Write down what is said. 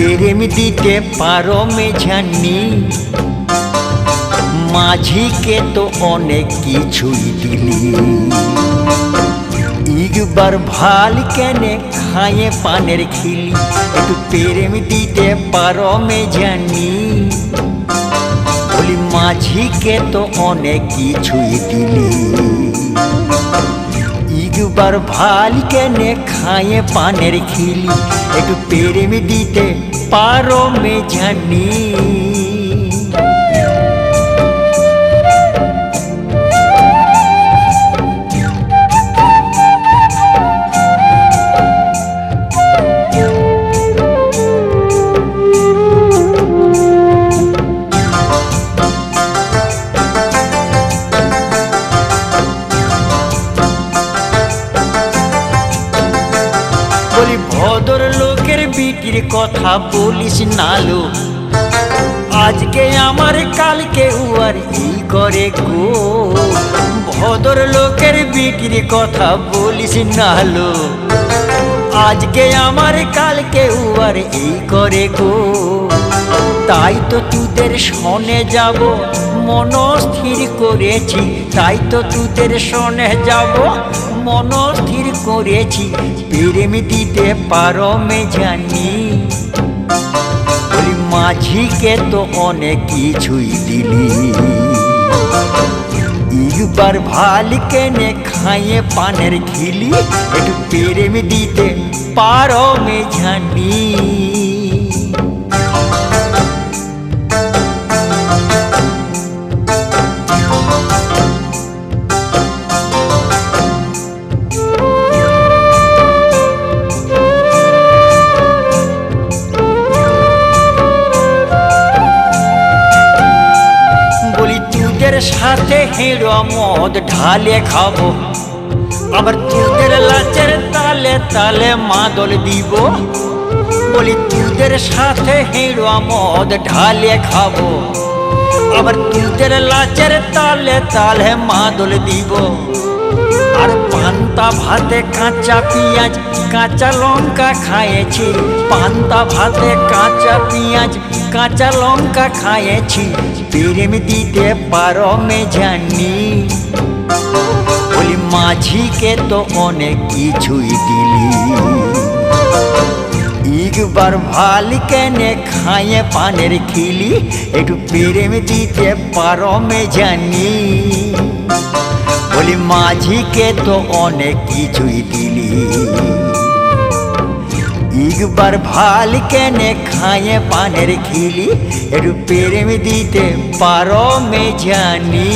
প্রেম দিতে পারো মেঝানি মাঝিকে তো অনেক কিছুই দিলি একবার ভালো কেনে খায়ে পানের খিলি একটু প্রেম দিতে পারো মেঝানি বলি মাঝিকে তো অনেক কিছুই দিলি একবার ভালো কেনে খায়ে পানের খিলি। একটু পেরেমি দিতে পারো মেঝানি। লোকের বিটির কথা বলিস নালো আজকে আমার, কালকে উয়ার ই করে গো? ভদর লোকের বিক্রি কথা বলিস নালো আজকে আমার, কালকে উয়ার এই করে গো? তাই তো তুদের শনে যাব। মনস্থির করেছি, তাই তো তোদের শনে যাব। মনস্থির করেছি, প্রেম দিতে পারো মে জানি মাঝিকে তো অনেক কিছুই দিলি। একবার ভালো কেনে খাইয়ে পানের খিলি, একটু প্রেম দিতে পারো মে জানি সাথে হিরো মদ ঢালে খাব আবার তোদের লাচের তালে তালে মাদল দিব বলি তোদের সাথে হিরো মদ ঢালে খাব আবার তোদের লাচের তালে তালে মাদল দিব আর পান্তা ভাতে কাঁচা পেঁয়াজ, কাঁচা লঙ্কা খাইয়েছি পান্তা ভাতে কাঁচা পেঁয়াজ, কাঁচা লঙ্কা খাইয়েছি প্রেম দিতে পারো মে জানি বলি মাঝিকে তো অনেক কিছুই দিলি। একবার ভালো কেনে খাইয়ে পানের খিলি, একটু প্রেম দিতে পারো মে জানি বলি, মাঝিকে তো অনেক কিছুই দিলি। একবার ভালো কেনে খায়ে পানের খিলি একটু প্রেম দিতে পারো মে জানি